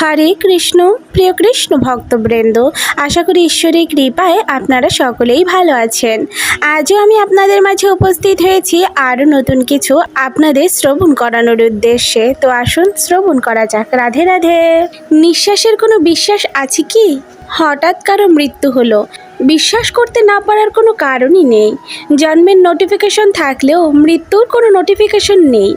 হরে কৃষ্ণ, প্রিয় কৃষ্ণ ভক্তবৃন্দ, আশা করি ঈশ্বরের কৃপায় আপনারা সকলেই ভালো আছেন। আজও আমি আপনাদের মাঝে উপস্থিত হয়েছি আরও নতুন কিছু আপনাদের শ্রবণ করানোর উদ্দেশ্যে। তো আসুন শ্রবণ করা যাক। রাধে রাধে। নিঃশ্বাসের কোনো বিশ্বাস আছে কি? হঠাৎ কারও মৃত্যু হলো। বিশ্বাস করতে না পারার কোনো কারণই নেই। জন্মের নোটিফিকেশন থাকলেও মৃত্যুর কোনো নোটিফিকেশন নেই।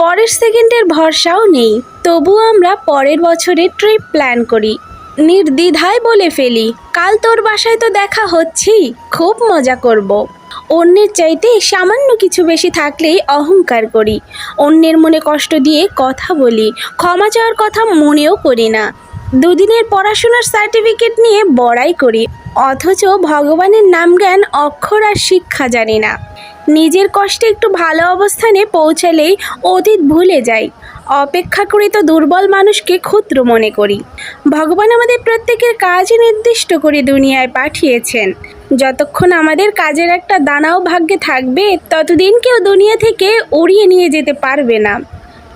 পরের সেকেন্ডের ভরসাও নেই। তবু আমরা পরের বছরে ট্রিপ প্ল্যান করি। নির্দ্বিধায় বলে ফেলি, কাল তোর বাসায় তো দেখা হচ্ছেই, খুব মজা করব। অন্যের চাইতে সামান্য কিছু বেশি থাকলেই অহংকার করি। অন্যের মনে কষ্ট দিয়ে কথা বলি, ক্ষমা চাওয়ার কথা মনেও করি না। দুদিনের পড়াশোনার সার্টিফিকেট নিয়ে বড়াই করি, অথচ ভগবানের নাম জ্ঞান অক্ষর আর শিক্ষা জানি না। নিজের কষ্টে একটু ভালো অবস্থানে পৌঁছালেই অতীত ভুলে যাই। অপেক্ষাকৃত দুর্বল মানুষকে ক্ষুদ্র মনে করি। ভগবান আমাদের প্রত্যেকের কাজই নির্দিষ্ট করে দুনিয়ায় পাঠিয়েছেন। যতক্ষণ আমাদের কাজের একটা দানাও ভাগ্যে থাকবে, ততদিন কেউ দুনিয়া থেকে উড়িয়ে নিয়ে যেতে পারবে না।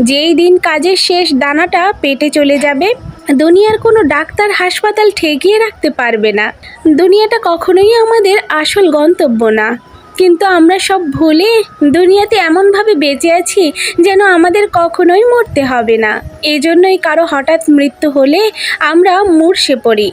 যেই দিন কাজের শেষ দানাটা পেটে চলে যাবে দুনিয়ার কোনো ডাক্তার হাসপাতাল ঠেকিয়ে রাখতে পারবে না। দুনিয়াটা কখনোই আমাদের আসল গন্তব্য না। কিন্তু আমরা সব ভুলে দুনিয়াতে এমনভাবে বেঁচে আছি যেন আমাদের কখনোই মরতে হবে না। এজন্যই কারও হঠাৎ মৃত্যু হলে আমরা মূর্ষে পড়ি।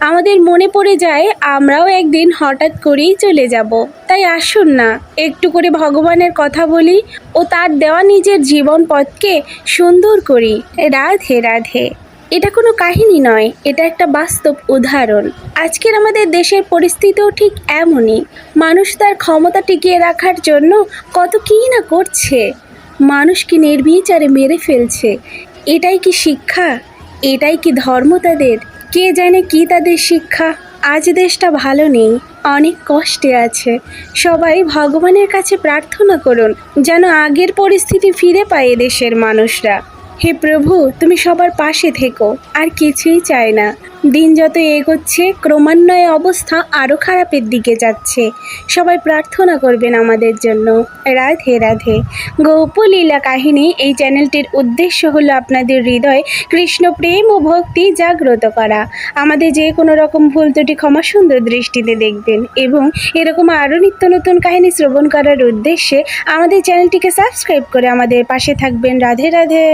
আমাদের মনে পড়ে যায়, আমরাও একদিন হঠাৎ করেই চলে যাব। তাই আসুন না, একটু করে ভগবানের কথা বলি ও তার দেওয়া নিজের জীবন পথকে সুন্দর করি। রাধে রাধে। এটা কোনো কাহিনী নয়, এটা একটা বাস্তব উদাহরণ। আজকের আমাদের দেশের পরিস্থিতিও ঠিক এমনই। মানুষ তার ক্ষমতা টিকিয়ে রাখার জন্য কত কী না করছে। মানুষকে নির্বিচারে মেরে ফেলছে। এটাই কি শিক্ষা? এটাই কি ধর্ম তাদের? কে জানে কি তাদের শিক্ষা? আজ দেশটা ভালো নেই, অনেক কষ্টে আছে। সবাই ভগবানের কাছে প্রার্থনা করুন, যেন আগের পরিস্থিতি ফিরে পায় দেশের মানুষরা। হে প্রভু তুমি সবার পাশে থেকো আর কিছুই চায় না। দিন যত এগোচ্ছে, ক্রমান্বয়ে অবস্থা আরও খারাপের দিকে যাচ্ছে। সবাই প্রার্থনা করবেন আমাদের জন্য। রাধে রাধে। গৌপলীলা কাহিনী এই চ্যানেলটির উদ্দেশ্য হলো আপনাদের হৃদয়ে কৃষ্ণ প্রেম ও ভক্তি জাগ্রত করা। আমাদের যে কোনো রকম ভুল ত্রুটি ক্ষমা সুন্দর দৃষ্টিতে দেখবেন এবং এরকম আরও নিত্য নতুন কাহিনী শ্রবণ করার উদ্দেশ্যে আমাদের চ্যানেলটিকে সাবস্ক্রাইব করে আমাদের পাশে থাকবেন। রাধে রাধে।